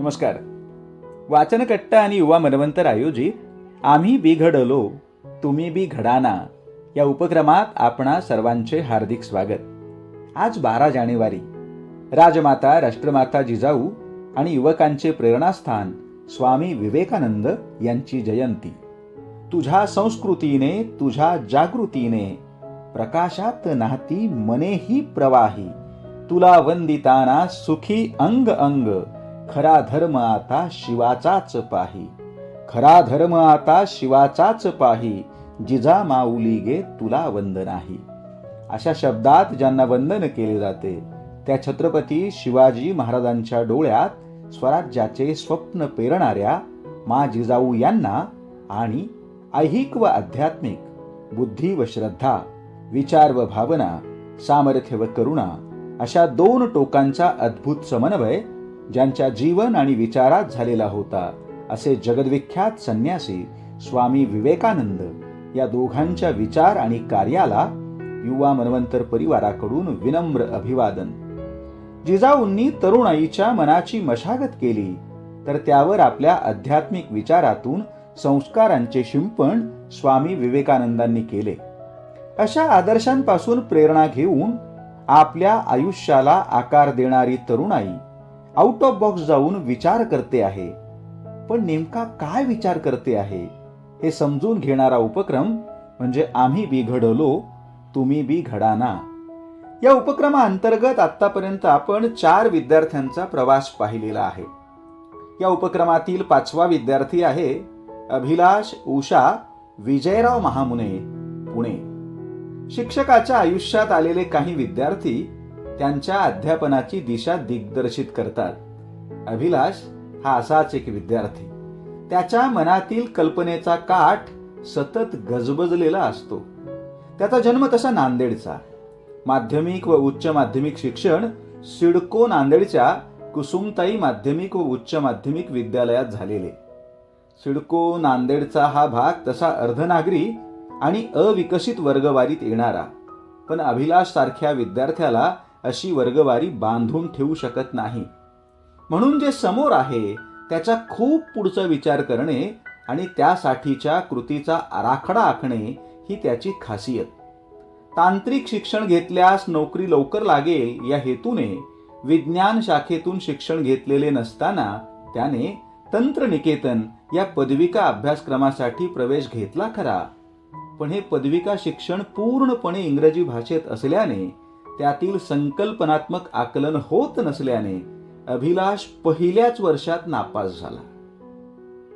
नमस्कार. वाचनकट्टा आणि युवा मनवंतर आयोजित आम्ही बिघडलो तुम्ही बी घडाना या उपक्रमात आपणा सर्वांचे हार्दिक स्वागत. आज बारा जानेवारी. राजमाता राष्ट्रमाता जिजाऊ आणि युवकांचे प्रेरणास्थान स्वामी विवेकानंद यांची जयंती. तुझ्या संस्कृतीने तुझ्या जागृतीने प्रकाशात नाहती मनेही प्रवाही. तुला वंदिताना सुखी अंग अंग खरा धर्म आता शिवाचाच पाही. खरा धर्म आता शिवाचाच पाही. जिजा माऊली गे तुला वंदनाही. अशा शब्दात ज्यांना वंदन केले जाते त्या छत्रपती शिवाजी महाराजांच्या डोळ्यात स्वराज्याचे स्वप्न पेरणाऱ्या मा जिजाऊ यांना आणि ऐहिक व आध्यात्मिक बुद्धी व श्रद्धा विचार व भावना सामर्थ्य व करुणा अशा दोन टोकांचा अद्भुत समन्वय ज्यांच्या जीवन आणि विचारात झालेला होता असे जगद्विख्यात संन्यासी स्वामी विवेकानंद या दोघांच्या विचार आणि कार्याला युवा मनवंतर परिवाराकडून विनम्र अभिवादन. जिजाऊंनी तरुणाईच्या मनाची मशागत केली तर त्यावर आपल्या आध्यात्मिक विचारातून संस्कारांचे शिंपण स्वामी विवेकानंदांनी केले. अशा आदर्शांपासून प्रेरणा घेऊन आपल्या आयुष्याला आकार देणारी तरुणाई आउट ऑफ बॉक्स जाऊन विचार करते आहे. पण नेमका काय विचार करते आहे? हे समजून घेणारा उपक्रम म्हणजे आम्ही बिघडलो तुम्ही बी घडाना या उपक्रमाअंतर्गत आतापर्यंत आपण चार विद्यार्थ्यांचा प्रवास पाहिलेला आहे. या उपक्रमातील पाचवा विद्यार्थी आहे अभिलाष उषा विजयराव महामुने पुणे. शिक्षकाच्या आयुष्यात आलेले काही विद्यार्थी त्यांच्या अध्यापनाची दिशा दिग्दर्शित करतात. अभिलाष हा असाच एक विद्यार्थी. त्याच्या मनातील कल्पनेचा काठ सतत गजबजलेला असतो. त्याचा जन्म तसा नांदेडचा. माध्यमिक व उच्च माध्यमिक शिक्षण सिडको नांदेडच्या कुसुमताई माध्यमिक व उच्च माध्यमिक विद्यालयात झालेले. सिडको नांदेडचा हा भाग तसा अर्धनागरी आणि अविकसित वर्गवारीत येणारा. पण अभिलाष सारख्या विद्यार्थ्याला अशी वर्गवारी बांधून ठेवू शकत नाही. म्हणून जे समोर आहे त्याचा खूप पुढचा विचार करणे आणि त्यासाठीच्या कृतीचा आराखडा आखणे ही त्याची खासियत. तांत्रिक शिक्षण घेतल्यास नोकरी लवकर लागेल या हेतूने विज्ञान शाखेतून शिक्षण घेतलेले नसताना त्याने तंत्रनिकेतन या पदविका अभ्यासक्रमासाठी प्रवेश घेतला खरा. पण हे पदविका शिक्षण पूर्णपणे इंग्रजी भाषेत असल्याने त्यातील संकल्पनात्मक आकलन होत नसल्याने अभिलाष पहिल्याच वर्षात नापास झाला.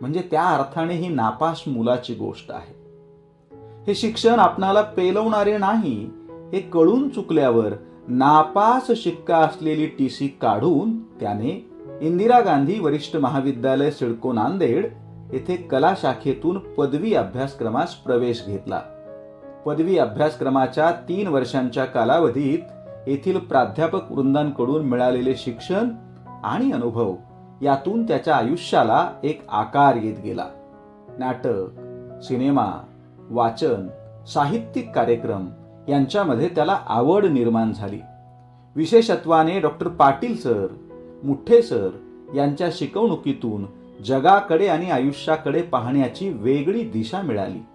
म्हणजे त्या अर्थाने ही नापास मुलाची गोष्ट आहे. हे शिक्षण आपणाला पेलवणारे नाही हे कळून चुकल्यावर नापास शिक्का असलेली टी सी काढून त्याने इंदिरा गांधी वरिष्ठ महाविद्यालय सिडको नांदेड येथे कला शाखेतून पदवी अभ्यासक्रमास प्रवेश घेतला. पदवी अभ्यासक्रमाच्या तीन वर्षांच्या कालावधीत येथील प्राध्यापक वृंदांकडून मिळालेले शिक्षण आणि अनुभव यातून त्याच्या आयुष्याला एक आकार येत गेला. नाटक सिनेमा वाचन साहित्यिक कार्यक्रम यांच्यामध्ये त्याला आवड निर्माण झाली. विशेषत्वाने doctor Patil sir Mutthe sir यांच्या शिकवणुकीतून जगाकडे आणि आयुष्याकडे पाहण्याची वेगळी दिशा मिळाली.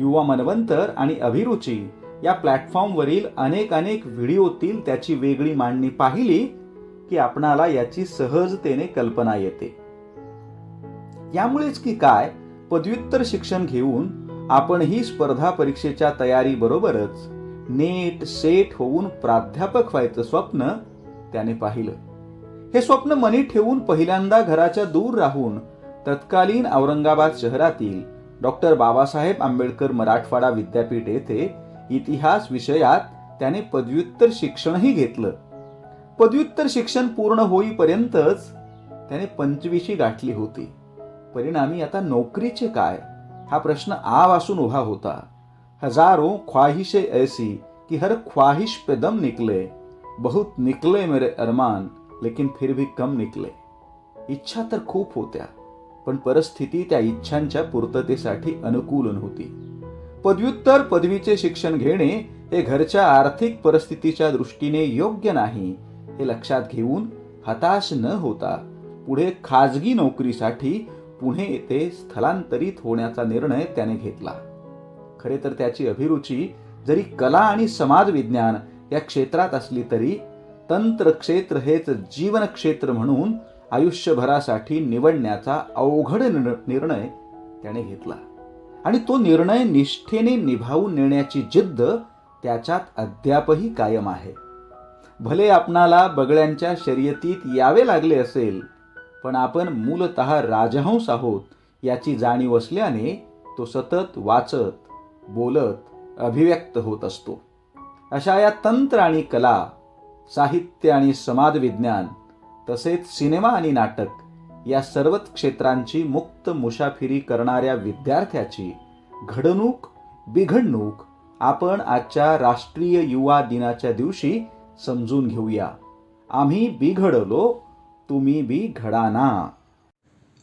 युवा मनवंतर आणि अभिरुची या प्लॅटफॉर्मवरील अनेक अनेक व्हिडिओतील त्याची वेगळी मांडणी पाहिली की आपणाला याची सहजतेने कल्पना येते. यामुळेच की काय पदव्युत्तर शिक्षण घेऊन आपण ही स्पर्धा परीक्षेच्या तयारी बरोबरच नेट सेट होऊन प्राध्यापक व्हायचं स्वप्न त्याने पाहिलं. हे स्वप्न मनी ठेवून पहिल्यांदा घराच्या दूर राहून तत्कालीन औरंगाबाद शहरातील डॉक्टर बाबासाहेब आंबेडकर मराठवाडा विद्यापीठ येथे इतिहास विषयात त्याने पदव्युत्तर शिक्षणही घेतलं. पदव्युत्तर शिक्षण पूर्ण होईपर्यंतच त्याने पंचवीशी गाठली होती. परिणामी आता नोकरीचे काय? हा प्रश्न आवासून उभा होता. हजारो ख्वाहिशे ऐसी कि हर ख्वाहिश पे दम निकले. बहुत निकले मेरे अरमान लेकिन फिर भी कम निकले. इच्छा तर खूप होत्या. पण परिस्थिती त्या इच्छांच्या पूर्ततेसाठी अनुकूल नव्हती पदव्युत्तर पदवीचे शिक्षण घेणे हे घरच्या आर्थिक परिस्थितीच्या दृष्टीने योग्य नाही हे लक्षात घेऊन हताश न होता पुढे खाजगी नोकरीसाठी पुणे येथे स्थलांतरित होण्याचा निर्णय त्याने घेतला. खरे तर त्याची अभिरुची जरी कला आणि समाजविज्ञान या क्षेत्रात असली तरी तंत्र क्षेत्र हेच जीवन क्षेत्र म्हणून आयुष्यभरासाठी निवडण्याचा अवघड निर्णय त्याने घेतला. आणि तो निर्णय निष्ठेने निभावून नेण्याची जिद्द त्याच्यात अद्यापही कायम आहे. भले आपणाला बगळ्यांच्या शर्यतीत यावे लागले असेल पण आपण मूलत राजहंस आहोत याची जाणीव असल्याने तो सतत वाचत बोलत अभिव्यक्त होत असतो. अशा या तंत्र आणि कला साहित्य आणि समाजविज्ञान तसेच सिनेमा आणि नाटक या सर्वच क्षेत्रांची मुक्त मुसाफिरी करणाऱ्या विद्यार्थ्याची घडणूक बिघडणूक आपण आजच्या राष्ट्रीय युवा दिनाच्या दिवशी समजून घेऊया. आम्ही बिघडलो तुम्ही बी घडाना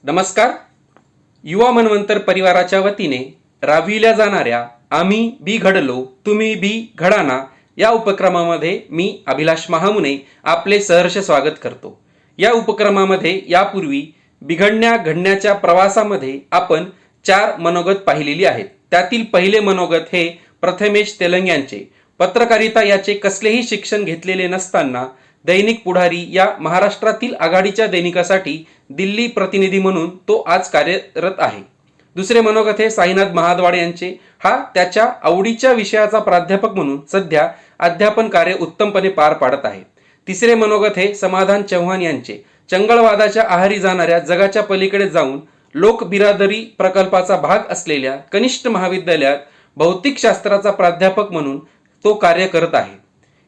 नमस्कार. युवा मनवंतर परिवाराच्या वतीने राबविल्या जाणाऱ्या आम्ही बी घडलो तुम्ही बी घडाना या उपक्रमामध्ये मी अभिलाष महामुने आपले सहर्ष स्वागत करतो. या उपक्रमामध्ये यापूर्वी बिघडण्या घडण्याच्या प्रवासामध्ये आपण चार मनोगत पाहिलेली आहेत. त्यातील पहिले मनोगत हे प्रथमेश तेलंग यांचे. पत्रकारिता याचे कसलेही शिक्षण घेतलेले नसताना दैनिक पुढारी या महाराष्ट्रातील आघाडीच्या दैनिकासाठी दिल्ली प्रतिनिधी म्हणून तो आज कार्यरत आहे. दुसरे मनोगत हे साईनाथ महादवाड यांचे. हा त्याच्या आवडीच्या विषयाचा प्राध्यापक म्हणून सध्या अध्यापन कार्य उत्तमपणे पार पाडत आहे. तिसरे मनोगत हे समाधान चव्हाण यांचे. चंगळवादाच्या आहारी जाणाऱ्या जगाच्या पलीकडे जाऊन लोकबिरादरी प्रकल्पाचा भाग असलेल्या कनिष्ठ महाविद्यालयात भौतिकशास्त्राचा प्राध्यापक म्हणून तो कार्य करत आहे.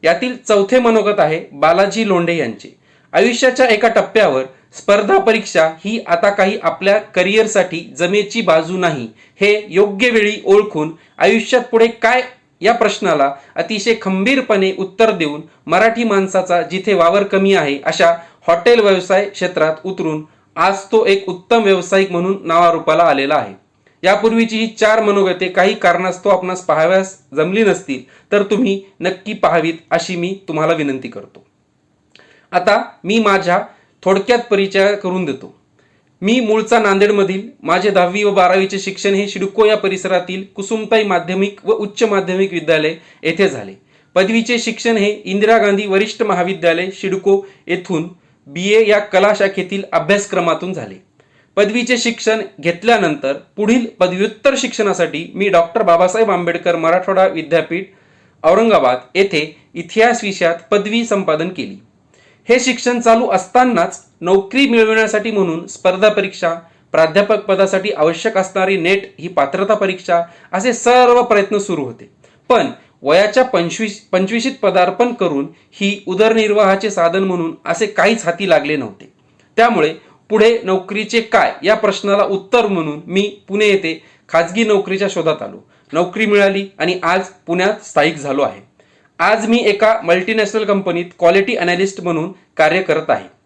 यातील चौथे मनोगत आहे बालाजी लोंढे यांचे. आयुष्याच्या एका टप्प्यावर स्पर्धा परीक्षा ही आता काही आपल्या करिअरसाठी जमेची बाजू नाही हे योग्य वेळी ओळखून आयुष्यात पुढे काय या प्रश्नाला अतिशय खंबीरपणे उत्तर देऊन मराठी माणसाचा जिथे वावर कमी आहे अशा हॉटेल व्यवसाय क्षेत्रात उतरून आज तो एक उत्तम व्यावसायिक म्हणून नावारूपाला आलेला आहे. यापूर्वीची ही चार मनोगते काही कारणास्तव आपणास पाहाव्यास जमली नसतील तर तुम्ही नक्की पाहावीत अशी मी तुम्हाला विनंती करतो. आता मी माझ्या थोडक्यात परिचय करून देतो. मी मूळचा नांदेडमधील माझे दहावी व बारावीचे शिक्षण हे शिडको या परिसरातील कुसुमताई माध्यमिक व उच्च माध्यमिक विद्यालय येथे झाले. पदवीचे शिक्षण हे इंदिरा गांधी वरिष्ठ महाविद्यालय शिडको येथून बी ए या कला शाखेतील अभ्यासक्रमातून झाले. पदवीचे शिक्षण घेतल्यानंतर पुढील पदव्युत्तर शिक्षणासाठी मी डॉक्टर बाबासाहेब आंबेडकर मराठवाडा विद्यापीठ औरंगाबाद येथे इतिहास विषयात पदवी संपादन केली. हे शिक्षण चालू असतानाच नोकरी मिळविण्यासाठी म्हणून स्पर्धा परीक्षा प्राध्यापक पदासाठी आवश्यक असणारी नेट ही पात्रता परीक्षा असे सर्व प्रयत्न सुरू होते. पण वयाच्या पंचवीस पंचवीशीत पदार्पण करून ही उदरनिर्वाहाचे साधन म्हणून असे काहीच हाती लागले नव्हते. त्यामुळे पुढे नोकरीचे काय या प्रश्नाला उत्तर म्हणून मी पुणे येथे खाजगी नोकरीच्या शोधात आलो. नोकरी मिळाली आणि आज पुण्यात स्थायिक झालो आहे. आज मी एका मल्टीनॅशनल कंपनीत क्वालिटी अनालिस्ट म्हणून कार्य करत आहे.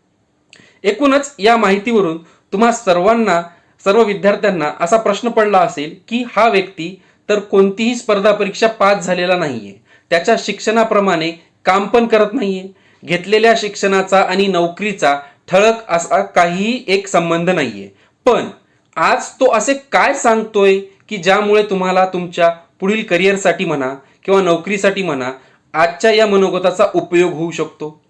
एकूणच या माहितीवरून तुम्हा सर्वांना सर्व विद्यार्थ्यांना असा प्रश्न पडला असेल की हा व्यक्ती तर कोणतीही स्पर्धा परीक्षा पास झालेला नाहीये. त्याच्या शिक्षणाप्रमाणे काम पण करत नाहीये. घेतलेल्या शिक्षणाचा आणि नोकरीचा ठळक असा काहीही एक संबंध नाहीये. पण आज तो असे काय सांगतोय की ज्यामुळे तुम्हाला तुमच्या पुढील करिअरसाठी म्हणा किंवा नोकरीसाठी म्हणा आजच्या या मनोगताचा उपयोग होऊ शकतो?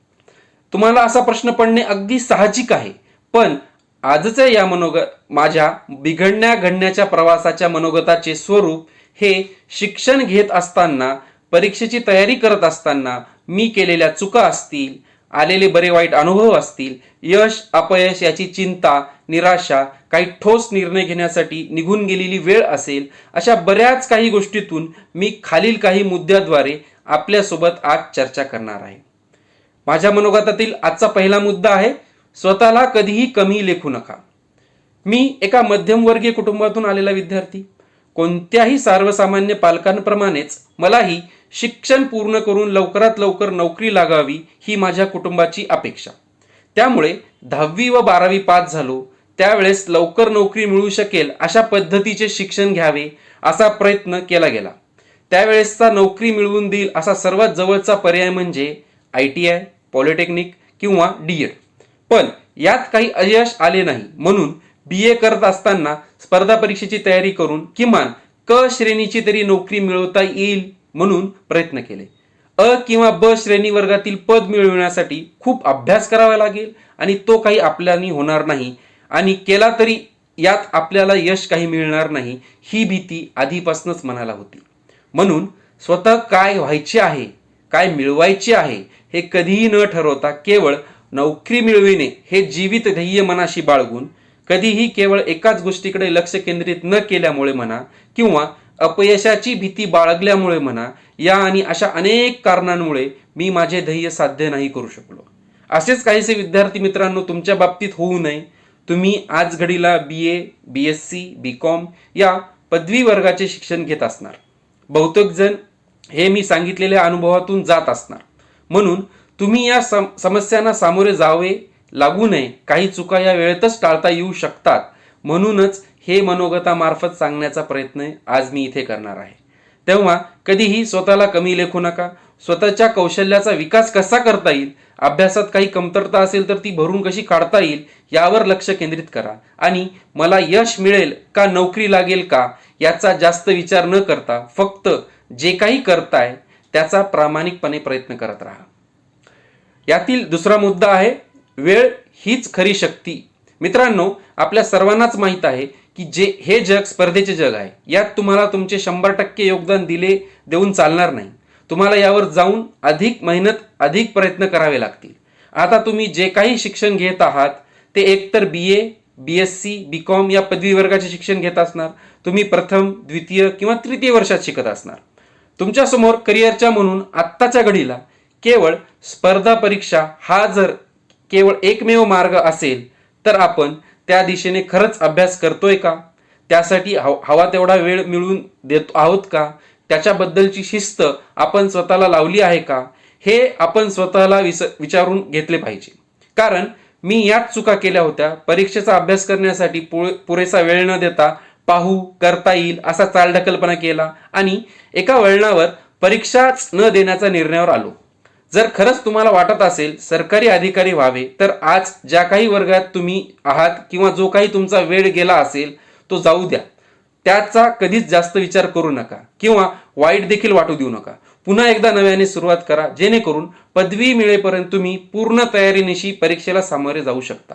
तुम्हाला असा प्रश्न पडणे अगदी साहजिक आहे. पण आजच्या या मनोग माझ्या बिघडण्या घडण्याच्या प्रवासाच्या मनोगताचे स्वरूप हे शिक्षण घेत असताना परीक्षेची तयारी करत असताना मी केलेल्या चुका असतील आलेले बरे वाईट अनुभव असतील यश अपयश याची चिंता निराशा काही ठोस निर्णय घेण्यासाठी निघून गेलेली वेळ असेल अशा बऱ्याच काही गोष्टीतून मी खालील काही मुद्द्याद्वारे आपल्यासोबत आज चर्चा करणार आहे. माझ्या मनोगतातील आजचा पहिला मुद्दा आहे स्वतःला कधीही कमी लेखू नका. मी एका मध्यमवर्गीय कुटुंबातून आलेला विद्यार्थी. कोणत्याही सर्वसामान्य पालकांप्रमाणेच मलाही शिक्षण पूर्ण करून लवकरात लवकर नोकरी लागावी ही माझ्या कुटुंबाची अपेक्षा. त्यामुळे दहावी व बारावी पास झालो त्यावेळेस लवकर नोकरी मिळू शकेल अशा पद्धतीचे शिक्षण घ्यावे असा प्रयत्न केला गेला. त्यावेळेसचा नोकरी मिळवून देईल असा सर्वात जवळचा पर्याय म्हणजे आय टी आय पॉलिटेक्निक किंवा डी एड पण यात काही अयश आले नाही म्हणून बी ए करत असताना स्पर्धा परीक्षेची तयारी करून किमान क श्रेणीची तरी नोकरी मिळवता येईल म्हणून प्रयत्न केले. अ किंवा ब श्रेणी वर्गातील पद मिळविण्यासाठी खूप अभ्यास करावा लागेल आणि तो काही आपल्यानी होणार नाही आणि केला तरी यात आपल्याला यश काही मिळणार नाही ही भीती आधीपासूनच मनाला होती. म्हणून स्वतः काय व्हायचे आहे काय मिळवायचे आहे हे कधीही न ठरवता केवळ नोकरी मिळविणे हे जीवित ध्येय मनाशी बाळगून कधीही केवळ एकाच गोष्टीकडे लक्ष केंद्रित न केल्यामुळे म्हणा किंवा अपयशाची भीती बाळगल्यामुळे म्हणा या आणि अशा अनेक कारणांमुळे मी माझे ध्येय साध्य नाही करू शकलो. असेच काहीसे विद्यार्थी मित्रांनो तुमच्या बाबतीत होऊ नये. तुम्ही आज घडीला B A B S C B com या पदवी वर्गाचे शिक्षण घेत असणार. बहुतेक जण हे मी सांगितलेल्या अनुभवातून जात असणार. म्हणून तुम्ही या सम समस्यांना सामोरे जावे लागू नये. काही चुका या वेळेतच टाळता येऊ शकतात. म्हणूनच हे मनोगतामार्फत सांगण्याचा प्रयत्न आज मी इथे करणार आहे. तेव्हा कधीही स्वतःला कमी लेखू नका. स्वतःच्या कौशल्याचा विकास कसा करता येईल? अभ्यासात काही कमतरता असेल तर ती भरून कशी काढता येईल? यावर लक्ष केंद्रित करा. आणि मला यश मिळेल का नोकरी लागेल का? याचा जास्त विचार न करता फक्त जे काही करताय त्याचा प्रामाणिकपणे प्रयत्न करत राहा. यातील दुसरा मुद्दा आहे वेळ हीच खरी शक्ती. मित्रांनो आपल्या सर्वांनाच माहीत आहे की जे हे जग स्पर्धेचे जग आहे. यात तुम्हाला तुमचे शंभर टक्के योगदान दिले देऊन चालणार नाही. तुम्हाला यावर जाऊन अधिक मेहनत अधिक प्रयत्न करावे लागतील. आता तुम्ही जे काही शिक्षण घेत आहात ते एकतर B A B S C B com या पदवी वर्गाचे शिक्षण घेत असणार. तुम्ही प्रथम द्वितीय किंवा तृतीय वर्षात शिकत असणार. तुमच्यासमोर करिअरच्या म्हणून आत्ताच्या घडीला केवळ स्पर्धा परीक्षा हा जर केवळ एकमेव मार्ग असेल तर आपण त्या दिशेने खरंच अभ्यास करतोय का? त्यासाठी हव- हवा तेवढा वेळ मिळवून देत आहोत का? त्याच्याबद्दलची शिस्त आपण स्वतःला लावली आहे का? हे आपण स्वतःला विस विचारून घेतले पाहिजे. कारण मी याच चुका केल्या होत्या. परीक्षेचा अभ्यास करण्यासाठी पुरेसा वेळ न देता पाहू करता येईल असा चालढकलपणा केला आणि एका वळणावर परीक्षाच न देण्याचा निर्णयावर आलो. जर खरंच तुम्हाला वाटत असेल सरकारी अधिकारी व्हावे तर आज ज्या काही वर्गात तुम्ही आहात किंवा जो काही तुमचा वेळ गेला असेल तो जाऊ द्या. त्याचा कधीच जास्त विचार करू नका किंवा वाईट देखील वाटू देऊ नका. पुन्हा एकदा नव्याने सुरुवात करा जेणेकरून पदवी मिळेपर्यंत तुम्ही पूर्ण तयारीनिशी परीक्षेला सामोरे जाऊ शकता.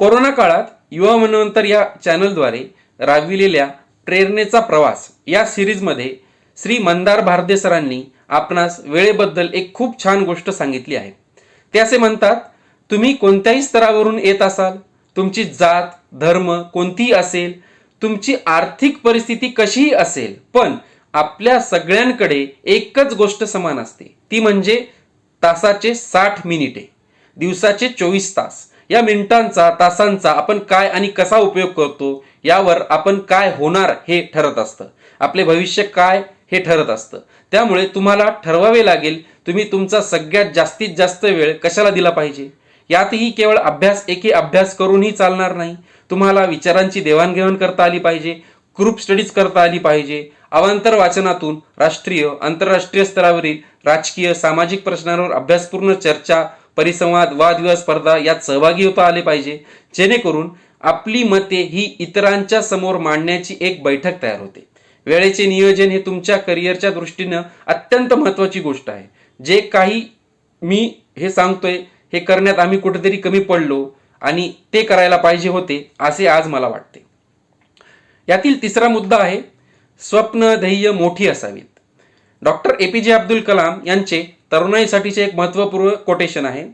कोरोना काळात युवा मनवंतर या चॅनलद्वारे राबविलेल्या प्रेरणेचा प्रवास या सिरीजमध्ये श्री मंदार भारदे सरांनी आपणास वेळेबद्दल एक खूप छान गोष्ट सांगितली आहे. ते असे म्हणतात तुम्ही कोणत्याही स्तरावरून येत असाल तुमची जात धर्म कोणतीही असेल तुमची आर्थिक परिस्थिती कशीही असेल पण आपल्या सगळ्यांकडे एकच गोष्ट समान असते. ती म्हणजे तासाचे साठ मिनिटे दिवसाचे चोवीस तास. या मिनिटांचा तासांचा आपण काय आणि कसा उपयोग करतो यावर आपण काय होणार हे ठरत असतं. आपले भविष्य काय हे ठरत असतं. त्यामुळे तुम्हाला ठरवावे लागेल तुम्ही तुमचा सगळ्यात जास्तीत जास्त वेळ कशाला दिला पाहिजे? यातही केवळ अभ्यास एके अभ्यास करूनही चालणार नाही. तुम्हाला विचारांची देवाणघेवाण करता आली पाहिजे ग्रुप स्टडीज करता आली पाहिजे. अवांतर वाचनातून राष्ट्रीय आंतरराष्ट्रीय स्तरावरील राजकीय सामाजिक प्रश्नांवर अभ्यासपूर्ण चर्चा परिसंवाद वादविवाद स्पर्धा यात सहभागी होता आले पाहिजे. जेणेकरून आपली मते ही इतरांच्या समोर मांडण्याची एक बैठक तयार होते. वेळेचे नियोजन हे तुमच्या करिअरच्या दृष्टीनं अत्यंत महत्वाची गोष्ट आहे. जे काही मी हे सांगतोय हे करण्यात आम्ही कुठेतरी कमी पडलो आणि ते करायला पाहिजे होते असे आज मला वाटते. यातील तिसरा मुद्दा आहे स्वप्न ध्येय मोठी असावीत. डॉक्टर ए पी जे अब्दुल कलाम यांचे तरुणाईसाठीचे एक महत्त्वपूर्ण कोटेशन आहे.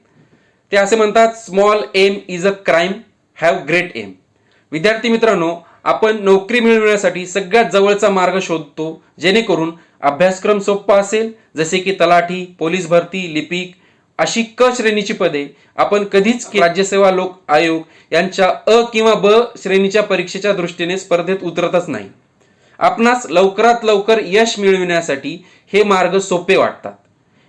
ते असे म्हणतात small aim is a crime have great aim विद्यार्थी मित्रांनो आपण नोकरी मिळवण्यासाठी सगळ्यात जवळचा मार्ग शोधतो जेणेकरून अभ्यासक्रम सोपा असेल जसे की तलाठी पोलीस भरती लिपिक अशी क श्रेणीची पदे आपण कधीच राज्यसेवा लोक आयोग यांच्या अ किंवा ब श्रेणीच्या परीक्षेच्या दृष्टीने स्पर्धेत उतरतच नाही. आपणास लवकरात लवकर यश मिळविण्यासाठी हे मार्ग सोपे वाटतात.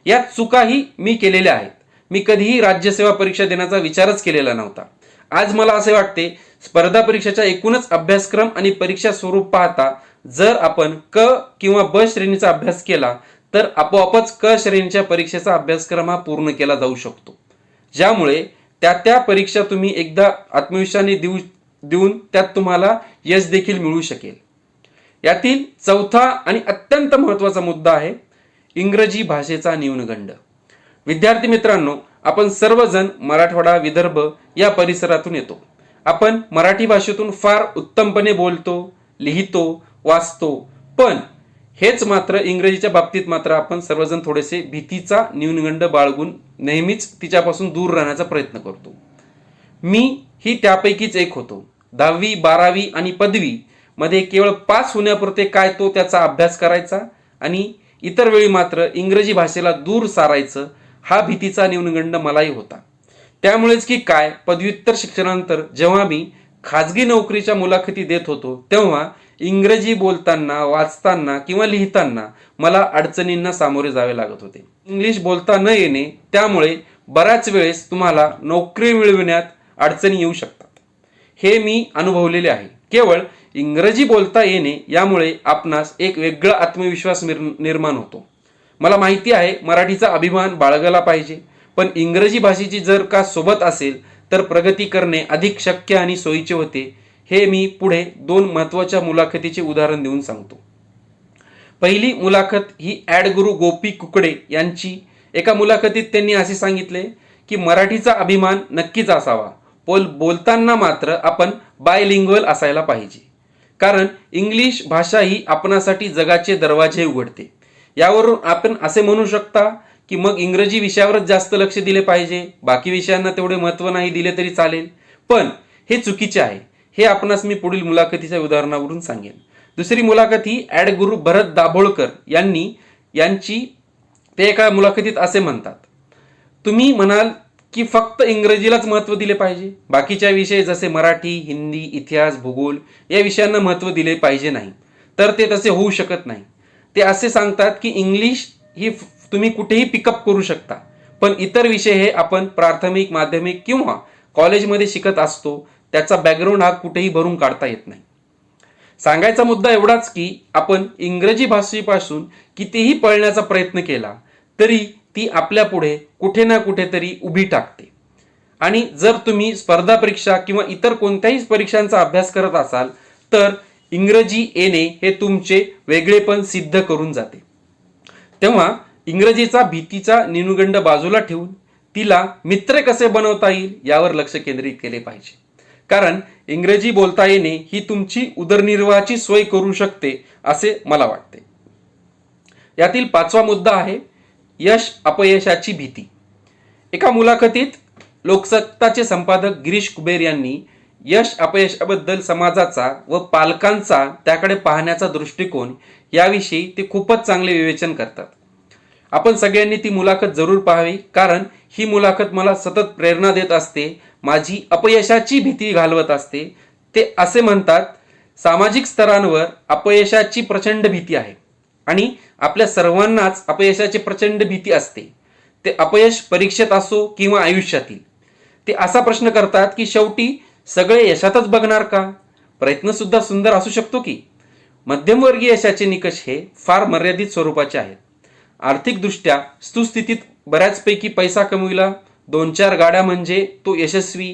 यात चुकाही मी केलेल्या आहेत. मी कधीही राज्यसेवा परीक्षा देण्याचा विचारच केलेला नव्हता. आज मला असे वाटते स्पर्धा परीक्षेचा एकूणच अभ्यासक्रम आणि परीक्षा स्वरूप पाहता जर आपण क किंवा ब श्रेणीचा अभ्यास केला तर आपोआपच क श्रेणीच्या परीक्षेचा अभ्यासक्रम हा पूर्ण केला जाऊ शकतो. ज्यामुळे त्या त्या परीक्षा तुम्ही एकदा आत्मविश्वासाने देऊ देऊन त्यात तुम्हाला यश देखील मिळू शकेल. यातील चौथा आणि अत्यंत महत्त्वाचा मुद्दा आहे इंग्रजी भाषेचा न्यूनगंड. विद्यार्थी मित्रांनो आपण सर्वजण मराठवाडा विदर्भ या परिसरातून येतो. आपण मराठी भाषेतून फार उत्तमपणे बोलतो लिहितो वाचतो पण हेच मात्र इंग्रजीच्या बाबतीत मात्र आपण सर्वजण थोडेसे भीतीचा न्यूनगंड बाळगून नेहमीच तिच्यापासून दूर राहण्याचा प्रयत्न करतो. मी ही त्यापैकीच एक होतो. दहावी बारावी आणि पदवी मध्ये केवळ पास होण्यापुरते काय तो त्याचा अभ्यास करायचा आणि इतर वेळी मात्र इंग्रजी भाषेला दूर सारायचं हा भीतीचा न्यूनगंड मलाही होता. त्यामुळेच की काय पदव्युत्तर शिक्षणानंतर जेव्हा मी खाजगी नोकरीच्या मुलाखती देत होतो तेव्हा इंग्रजी बोलताना वाचताना किंवा लिहिताना मला अडचणींना सामोरे जावे लागत होते. इंग्लिश बोलता न येणे त्यामुळे बऱ्याच वेळेस तुम्हाला नोकरी मिळविण्यात अडचणी येऊ शकतात. हे मी अनुभवलेले आहे. केवळ इंग्रजी बोलता येणे यामुळे आपणास एक वेगळा आत्मविश्वास निर् निर्माण होतो. मला माहिती आहे मराठीचा अभिमान बाळगला पाहिजे. पण इंग्रजी भाषेची जर का सोबत असेल तर प्रगती करणे अधिक शक्य आणि सोयीचे होते. हे मी पुढे दोन महत्त्वाच्या मुलाखतीचे उदाहरण देऊन सांगतो. पहिली मुलाखत ही ॲड गुरु गोपी कुकडे यांची. एका मुलाखतीत त्यांनी असे सांगितले की मराठीचा अभिमान नक्कीच असावा पण बोलताना मात्र आपण बायलिंग्वल असायला पाहिजे. कारण इंग्लिश भाषा ही आपणासाठी जगाचे दरवाजे उघडते. यावरून आपण असे म्हणू शकता की मग इंग्रजी विषयावरच जास्त लक्ष दिले पाहिजे. बाकी विषयांना तेवढे महत्त्व नाही दिले तरी चालेल. पण हे चुकीचे आहे. हे आपणास मी पुढील मुलाखतीच्या उदाहरणावरून सांगेन. दुसरी मुलाखत ही ॲड गुरु भरत दाभोळकर यांनी यांची ते एका मुलाखतीत असे म्हणतात. तुम्ही म्हणाल की फक्त इंग्रजीलाच महत्त्व दिले पाहिजे. बाकीच्या विषय जसे मराठी हिंदी इतिहास भूगोल या विषयांना महत्त्व दिले पाहिजे नाही. तर ते तसे होऊ शकत नाही. ते असे सांगतात की इंग्लिश ही तुम्ही कुठेही पिकअप करू शकता. पण इतर विषय हे आपण प्राथमिक माध्यमिक किंवा कॉलेजमध्ये शिकत असतो. त्याचा बॅकग्राऊंड हा कुठेही भरून काढता येत नाही. सांगायचा मुद्दा एवढाच की आपण इंग्रजी भाषेपासून कितीही पळण्याचा प्रयत्न केला तरी ती आपल्या पुढे कुठे ना कुठेतरी उभी टाकते. आणि जर तुम्ही स्पर्धा परीक्षा किंवा इतर कोणत्याही परीक्षांचा अभ्यास करत असाल तर इंग्रजी येणे हे तुमचे वेगळेपण सिद्ध करून जाते. तेव्हा इंग्रजीचा भीतीचा निनुगंड बाजूला ठेवून तिला मित्र कसे बनवता येईल यावर लक्ष केंद्रित केले पाहिजे. कारण इंग्रजी बोलता येणे ही तुमची उदरनिर्वाहाची सोय करू शकते असे मला वाटते. यातील पाचवा मुद्दा आहे यश अपयशाची भीती. एका मुलाखतीत लोकसत्ताचे संपादक गिरीश कुबेर यांनी यश अपयशाबद्दल समाजाचा व पालकांचा त्याकडे पाहण्याचा दृष्टिकोन याविषयी ते खूपच चांगले विवेचन करतात. आपण सगळ्यांनी ती मुलाखत जरूर पाहावी कारण ही मुलाखत मला सतत प्रेरणा देत असते माझी अपयशाची भीती घालवत असते. ते असे म्हणतात सामाजिक स्तरांवर अपयशाची प्रचंड भीती आहे. आणि आपल्या सर्वांनाच अपयशाची प्रचंड भीती असते. ते अपयश परीक्षेत असो किंवा आयुष्यातील. ते असा प्रश्न करतात की शेवटी सगळे यशातच बघणार का? प्रयत्न सुद्धा सुंदर असू शकतो की? मध्यमवर्गीय यशाचे निकष हे फार मर्यादित स्वरूपाचे आहेत. आर्थिकदृष्ट्या सुस्थितीत बऱ्याचपैकी पैसा कमविला दोन चार गाड्या म्हणजे तो यशस्वी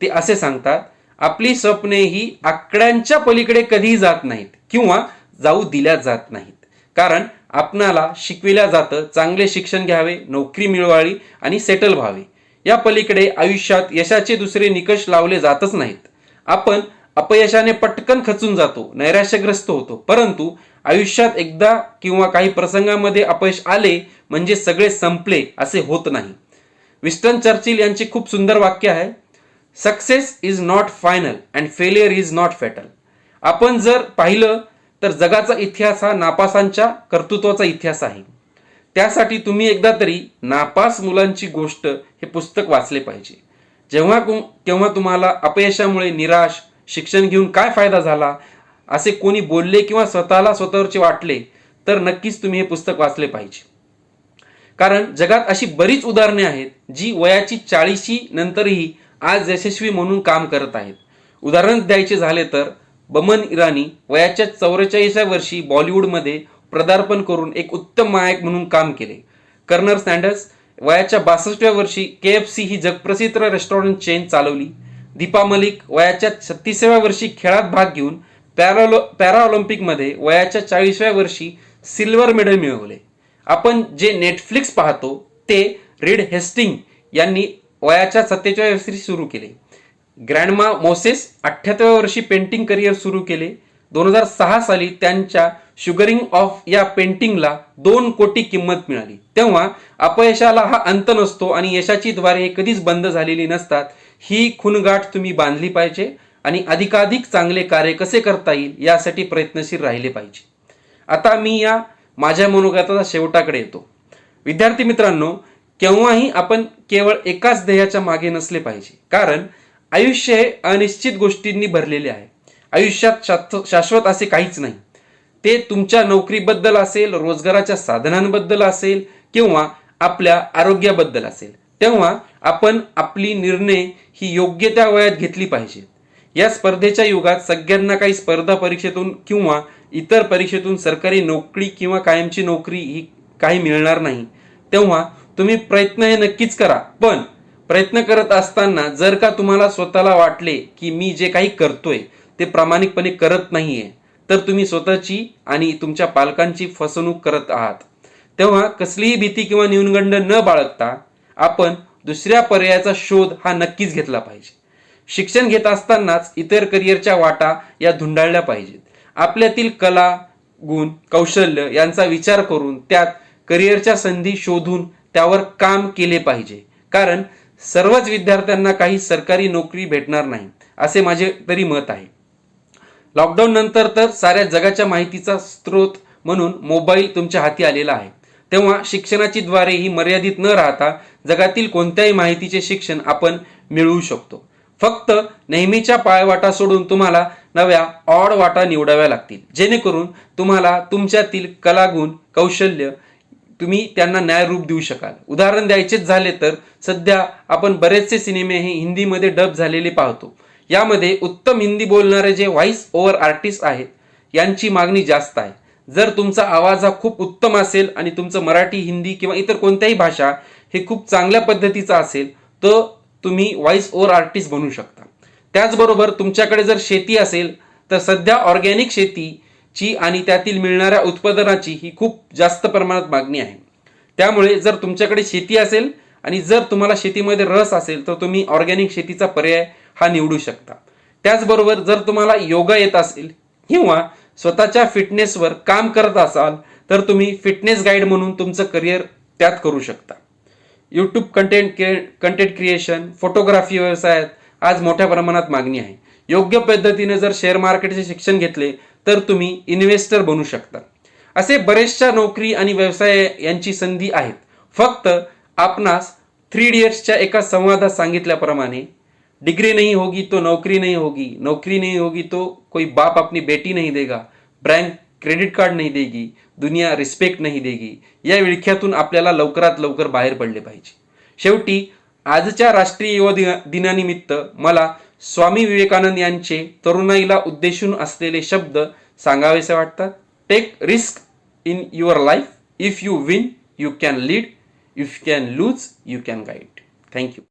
ते असे सांगतात आपली स्वप्ने ही आकड्यांच्या पलीकडे कधीही जात नाहीत किंवा जाऊ दिल्या जात नाहीत. कारण आपणाला शिकविल्या जातं चांगले शिक्षण घ्यावे नोकरी मिळवावी आणि सेटल व्हावे. या पलीकडे आयुष्यात यशाचे दुसरे निकष लावले जातच नाहीत. आपण अपयशाने पटकन खचून जातो नैराश्यग्रस्त होतो. परंतु आयुष्यात एकदा किंवा काही प्रसंगामध्ये अपयश आले म्हणजे सगळे संपले असे होत नाही. विस्टन चर्चिल यांचे खूप सुंदर वाक्य आहे success is not final and failure is not fatal आपण जर पाहिलं तर जगाचा इतिहास हा नापासांच्या कर्तृत्वाचा इतिहास आहे. त्यासाठी तुम्ही एकदा तरी नापास मुलांची गोष्ट हे पुस्तक वाचले पाहिजे. जेव्हा तेव्हा केव्हा तुम्हाला अपयशामुळे निराश शिक्षण घेऊन काय फायदा झाला असे कोणी बोलले किंवा स्वतःला स्वतःवरचे वाटले तर नक्कीच तुम्ही हे पुस्तक वाचले पाहिजे. कारण जगात अशी बरीच उदाहरणे आहेत जी वयाची चाळीशी नंतरही आज यशस्वी म्हणून काम करत आहेत. उदाहरण द्यायचे झाले तर बमन इराणी वयाच्या चौवेचाळीसव्या वर्षी बॉलिवूडमध्ये पदार्पण करून एक उत्तम नायक म्हणून काम केले. कर्नर सँडर्स वयाच्या बासष्टव्या वर्षी के एफ सी ही जगप्रसिद्ध रेस्टॉरंट चेन चालवली. दीपा मलिक वयाच्या छत्तीसाव्या वर्षी खेळात भाग घेऊन पॅरालो पॅरा ऑलिम्पिकमध्ये वयाच्या चाळीसव्या वर्षी सिल्वर मेडल मिळवले. आपण जे नेटफ्लिक्स पाहतो ते रीड हेस्टिंग यांनी वयाच्या सत्तेचाळीस वर्षी सुरू केले. ग्रँडमा मोसेस अठ्ठ्याहत्तव्या वर्षी पेंटिंग करिअर सुरू केले. दोन हजार सहा साली त्यांच्या शुगरिंग ऑफ या पेंटिंगला दोन कोटी किंमत मिळाली. तेव्हा अपयशाला हा अंत नसतो आणि यशाची द्वारे कधीच बंद झालेली नसतात. ही खुणगाठ तुम्ही बांधली पाहिजे आणि अधिकाधिक चांगले कार्य कसे करता येईल यासाठी प्रयत्नशील राहिले पाहिजे. आता मी या माझ्या मनोगताचा शेवटाकडे येतो. विद्यार्थी मित्रांनो केव्हाही आपण केवळ एकाच ध्येयाच्या मागे नसले पाहिजे. कारण आयुष्य हे अनिश्चित गोष्टींनी भरलेले आहे. आयुष्यात शाश्व- शाश्वत असे काहीच नाही. ते तुमच्या नोकरीबद्दल असेल रोजगाराच्या साधनांबद्दल असेल किंवा आपल्या आरोग्याबद्दल असेल. तेव्हा आपण आपली निर्णय ही योग्य त्या वयात घेतली पाहिजे. या स्पर्धेच्या युगात सगळ्यांना काही स्पर्धा परीक्षेतून किंवा इतर परीक्षेतून सरकारी नोकरी किंवा कायमची नोकरी ही काही मिळणार नाही. तेव्हा तुम्ही प्रयत्न हे नक्कीच करा. पण प्रयत्न करत असताना जर का तुम्हाला स्वतःला वाटले की मी जे काही करतोय ते प्रामाणिकपणे करत नाहीये तर तुम्ही स्वतःची आणि तुमच्या पालकांची फसवणूक करत आहात. तेव्हा कसलीही भीती किंवा न्यूनगंड न बाळगता आपण दुसऱ्या पर्यायाचा शोध हा नक्कीच घेतला पाहिजे. शिक्षण घेत असतानाच इतर करिअरच्या वाटा या धुंडाळल्या पाहिजेत. आपल्यातील कला गुण कौशल्य यांचा विचार करून त्यात करिअरच्या संधी शोधून त्यावर काम केले पाहिजे. कारण सर्वच विद्यार्थ्यांना काही सरकारी नोकरी भेटणार नाही असे माझे तरी मत आहे. लॉकडाऊन नंतर तर साऱ्या जगाच्या माहितीचा स्रोत म्हणून मोबाईल तुमच्या हाती आलेला आहे. तेव्हा शिक्षणाची द्वारे ही मर्यादित न राहता जगातील कोणत्याही माहितीचे शिक्षण आपण मिळवू शकतो. फक्त नेहमीच्या पायवाटा सोडून तुम्हाला नव्या ऑड वाटा निवडाव्या लागतील. जेणेकरून तुम्हाला तुमच्यातील कलागुण कौशल्य तुम्ही त्यांना न्यायरूप देऊ शकाल. उदाहरण द्यायचेच झाले तर सध्या आपण बरेचसे सिनेमे हे हिंदीमध्ये डब झालेले पाहतो. यामध्ये उत्तम हिंदी बोलणारे जे व्हॉइस ओव्हर आर्टिस्ट आहेत यांची मागणी जास्त आहे. जर तुमचा आवाज हा खूप उत्तम असेल आणि तुमचं मराठी हिंदी किंवा इतर कोणत्याही भाषा हे खूप चांगल्या पद्धतीचा असेल तर तुम्ही व्हॉइस ओव्हर आर्टिस्ट बनू शकता. त्याचबरोबर तुमच्याकडे जर शेती असेल तर सध्या ऑर्गॅनिक ची आणि त्यातील मिळणाऱ्या उत्पादनाची ही खूप जास्त प्रमाणात मागणी आहे. त्यामुळे जर तुमच्याकडे शेती असेल आणि जर तुम्हाला शेतीमध्ये रस असेल तर तुम्ही ऑर्गॅनिक शेतीचा पर्याय हा निवडू शकता. त्याचबरोबर जर तुम्हाला योगा येत असेल किंवा स्वतःच्या फिटनेसवर काम करत असाल तर तुम्ही फिटनेस गाईड म्हणून तुमचं करिअर त्यात करू शकता. YouTube content content creation photography व्यवसायात आज मोठ्या प्रमाणात मागणी आहे. योग्य पद्धतीने जर शेअर मार्केटचे शिक्षण घेतले तर तुम्ही इन्व्हेस्टर बनू शकता. असे बरेचशा नोकरी आणि व्यवसाय यांची संधी आहेत. फक्त आपणास थ्री इडियट्सच्या एका संवादात सांगितल्याप्रमाणे डिग्री नहीं होगी तो नौकरी नहीं होगी नौकरी नहीं होगी तो कोई बाप अपनी बेटी नहीं देगा बँक क्रेडिट कार्ड नहीं देगी दुनिया रिस्पेक्ट नाही देगी. या विळख्यातून आपल्याला लवकरात लवकर बाहेर पडले पाहिजे. शेवटी आजच्या राष्ट्रीय युवा दिना दिनानिमित्त मला स्वामी विवेकानंद यांचे तरुणाईला उद्देशून असलेले शब्द सांगावेसे वाटतात? Take risk in your life if you win you can lead if you can lose you can guide thank you